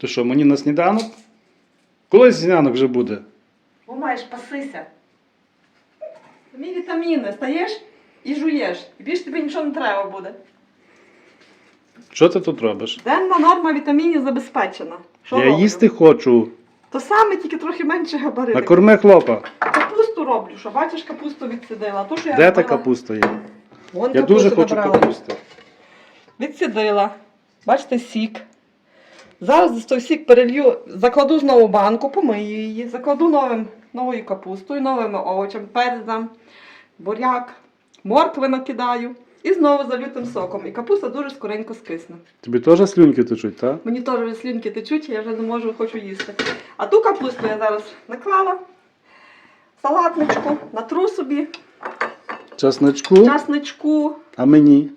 То що, мені на сніданок? Коли сніданок вже буде? Бо маєш пасися. Тобі вітаміни, стаєш і жуєш. І більше тобі нічого не треба буде. Що ти тут робиш? Денна норма вітамінів забезпечена. Що Я роблю? їсти хочу. То саме, тільки трохи менше габарити. Накорми хлопа. Капусту роблю, що бачиш, капусту відсидила. То, що я Де та робила- капуста є? Вон Я дуже хочу набрала. капусти. Відсидила. Бачите, сік. Зараз той сік перелью, закладу знову банку, помию її, закладу новим, новою капустою, новими овочами, перцем, буряк, моркви накидаю і знову залю тим соком. І капуста дуже скоренько скисне. Тобі теж слюнки течуть, так? Мені теж вже слінки течуть, я вже не можу, хочу їсти. А ту капусту я зараз наклала, салатничку, натру собі, Часничку, часничку, а мені.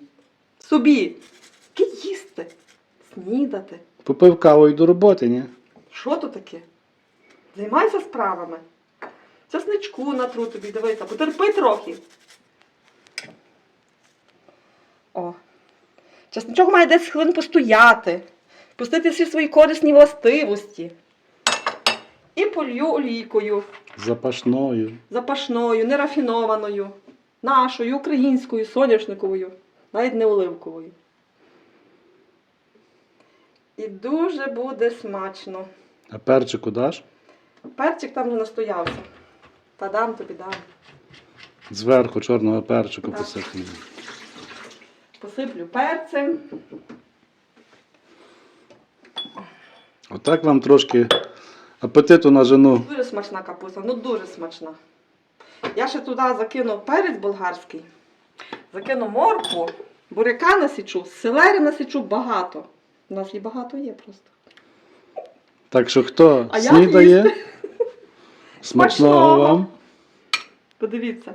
собі. Тільки їсти, снідати. Попив каву і до роботи, ні? Що то таке? Займайся справами. Часничку натру тобі, дивися, потерпи трохи. О. Часничок має 10 хвилин постояти, пустити всі свої корисні властивості. І полью олійкою, Запашною. запашною, нерафінованою, нашою, українською, соняшниковою, навіть не оливковою. І дуже буде смачно. А перчику даш? Перчик там вже настоявся. Та дам тобі дам. Зверху чорного перчику Так. посипну. Посиплю перцем. Отак вам трошки апетиту на жену. Дуже смачна капуста, ну дуже смачна. Я ще туди закину перець болгарський, закину моркву, буряка насічу, селери насічу багато. У нас її багато є просто. Так що хто А я снідає? їсти. Смачного Смачного. вам. Подивіться.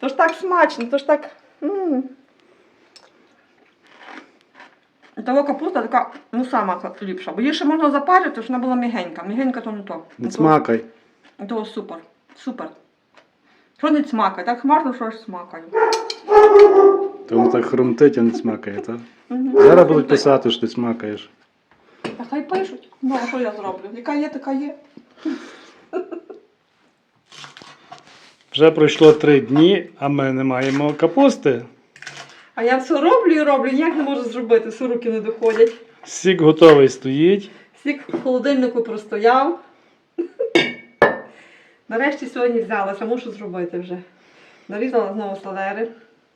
То ж так смачно, то ж так. м Того капуста така, ну сама ліпша. Бо її ще можна запарити, щоб вона була мігенька. Мігенька то не то. Не То- смакай. То супер. Супер. Що не смакає? Так хмарно, що ж смакає. То воно так хрумтить, а не смакає, так? Зараз будуть писати, що ти смакаєш. Та хай пишуть. Ну, а що я зроблю? Яка є, така є. Вже пройшло три дні, а ми не маємо капусти. А я все роблю і роблю, ніяк не можу зробити, все руки не доходять. Сік готовий стоїть. Сік в холодильнику простояв. Нарешті сьогодні взялася, мушу зробити вже. Нарізала знову селери.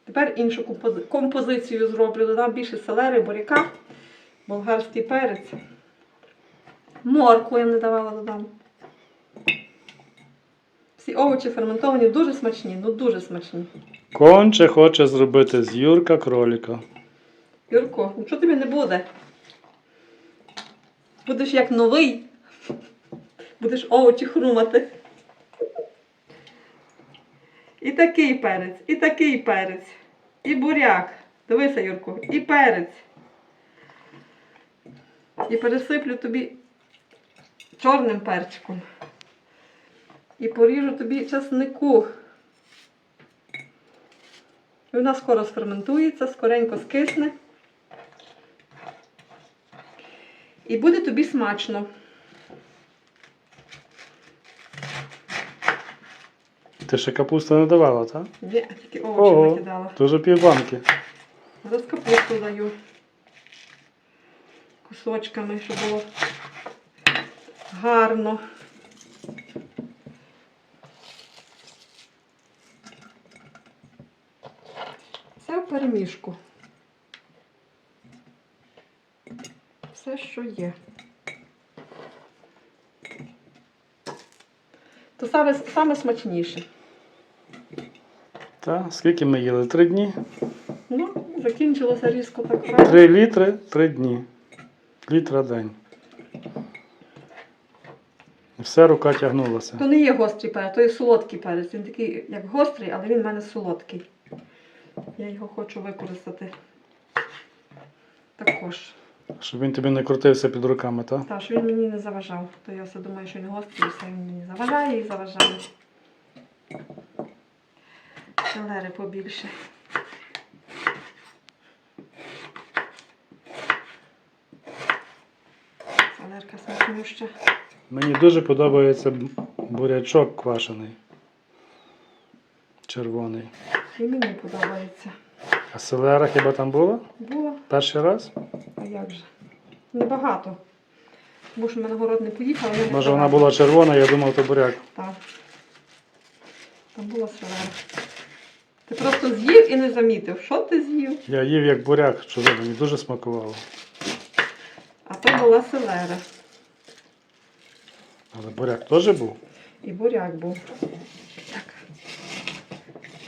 Тепер іншу композицію зроблю. Додам більше селери, буряка, болгарський перець. Моркву я не давала додам. Всі овочі ферментовані, дуже смачні, ну дуже смачні. Конче хоче зробити з Юрка кроліка. Юрко, нічого тобі не буде. Будеш як новий. Будеш овочі хрумати. І такий перець, і такий перець, і буряк. Дивися, Юрку, і перець. І пересиплю тобі чорним перчиком. І поріжу тобі часнику. І вона скоро сферментується, скоренько скисне. І буде тобі смачно. Ти ще капусту не давала, так? Ні, тільки овочі Ого, накидала. дуже півбанки. Зараз капусту даю. Кусочками, щоб було гарно. Все в перемішку. Все, що є. То саме, саме смачніше. Та, скільки ми їли? Три дні? Ну, закінчилося різко так. Три літри, три дні. Літра день. І все рука тягнулася. То не є гострий перець, то є солодкий перець. Він такий, як гострий, але він в мене солодкий. Я його хочу використати також. Щоб він тобі не крутився під руками, так? Так, що він мені не заважав. То я все думаю, що він гострий, і все він мені заважає і заважає. Селери побільше. Все. Селерка смачнюща. Мені дуже подобається бурячок квашений. Червоний. І мені подобається. А селера хіба там була? Було, Перший раз? а як же? Небагато. Тому що ми на город не поїхали. не Може вона була червона, я думав, то буряк. Так. Там була селера. Ти просто з'їв і не замітив. Що ти з'їв? Я їв як буряк, чого мені дуже смакувало. А то була селера. Але буряк теж був. І буряк був. Так.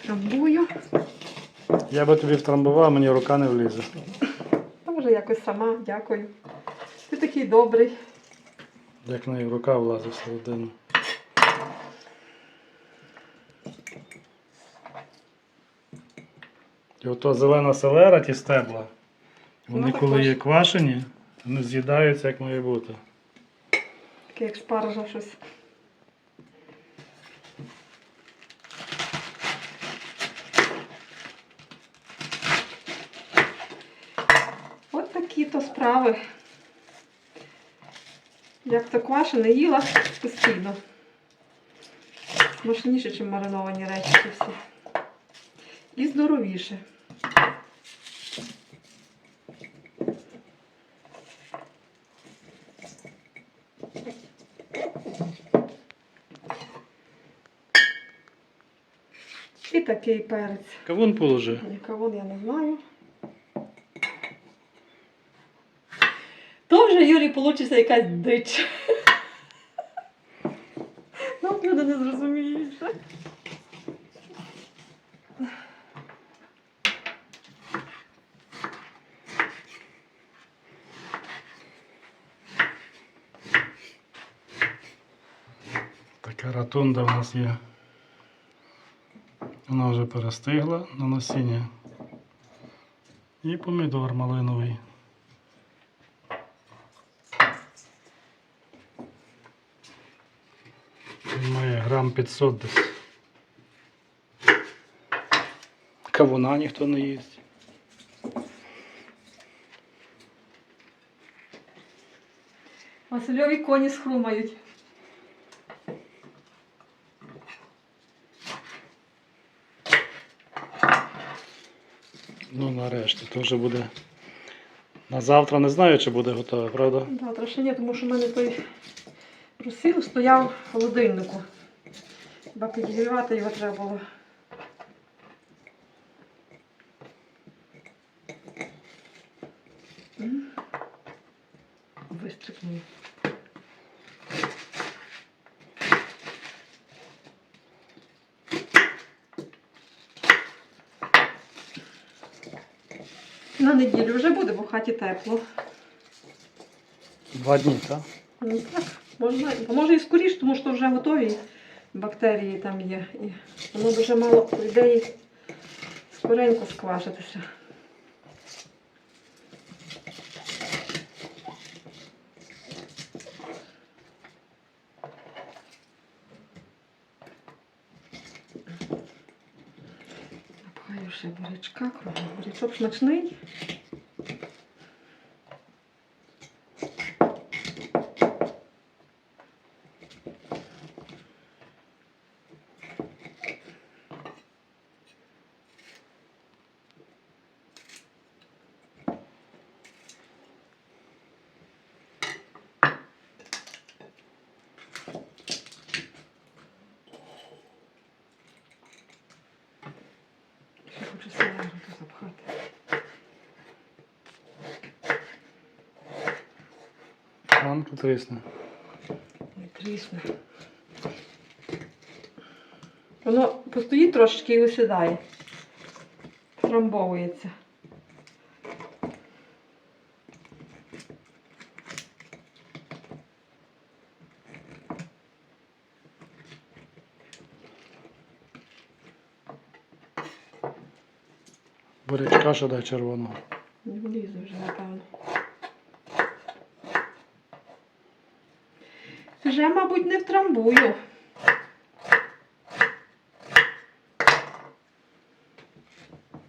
Трамбую. Я би тобі втрамбував, мені рука не влізе. А може якось сама, дякую. Ти такий добрий. Як в неї рука влазить всередину. І ото зелена селера, ті стебла. Вони Ну, коли є квашені, вони з'їдаються як має бути. Таке як спаржа щось. От такі то справи. Як то кваша не їла постійно. Смачніше, ніж мариновані речі всі. І здоровіше. І такий перець. Кавун положи. Нікого я не знаю. То вже Юрій получиться якась дич. Ну, люди не зрозуміють. так? Така ратунда в нас є. Вона вже перестигла на насіння. І помідор малиновий. Він має грам 500 десь. Кавуна ніхто не їсть. Васильові коні схрумають. Ну, нарешті, то вже буде. На завтра не знаю, чи буде готове, правда? Завтра ще ні, тому що в мене той розсіл стояв в холодильнику. Хіба підігрівати його треба було. Вистрикнув. На неділю вже буде, бо в хаті тепло. Два дні, так? Ну так, можна, а може і скоріше, тому що вже готові бактерії там є. І воно дуже мало, людей ідеї, скоренько сквашитися. Ще бурячка, кругом. бурячок смачний. Хочу селеру тут запхати. Не трісне. Воно постоїть трошечки і висідає. Трамбовується. Бурячка ще дай червоного. Не влізу вже, напевно. Вже, мабуть, не втрамбую.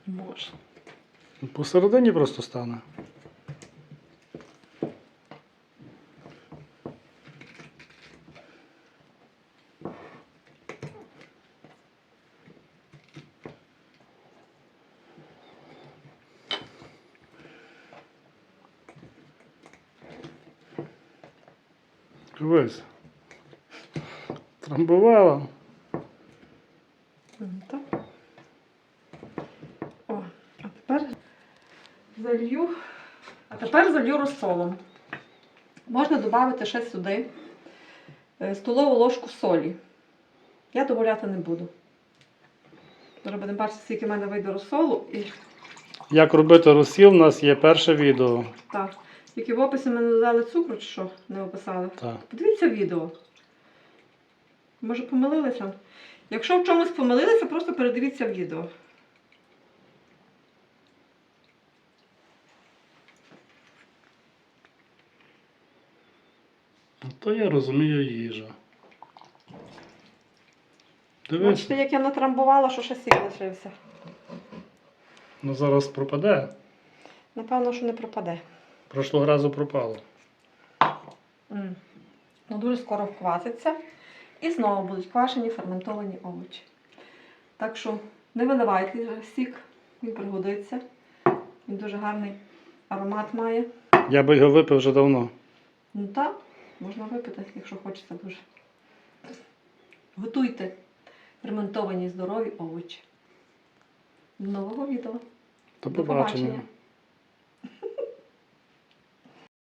Може. Посередині просто стане. Дивись. Трамбувала. Так. О, а тепер залью. А тепер залью розсолом. Можна додати ще сюди е, столову ложку солі. Я додавати не буду. Зараз будемо бачити, скільки в мене вийде розсолу. І Як робити розсіл, у нас є перше відео. так. Тільки в описі ми не додали цукру, чи що не описали. Так. Подивіться відео. Може, помилилися? Якщо в чомусь помилилися, просто передивіться відео. Ну, То я розумію їжа. Дивись, Бачите, як я натрамбувала, що ще сік лишився. ну зараз пропаде. Напевно, що не пропаде. Прошлого разу пропало. Ну, дуже скоро вкваситься. І знову будуть квашені ферментовані овочі. Так що не виливайте сік, він пригодиться. Він дуже гарний аромат має. Я би його випив вже давно. Ну так, можна випити, якщо хочеться дуже. Готуйте ферментовані здорові овочі. До нового відео. До До побачення. побачення.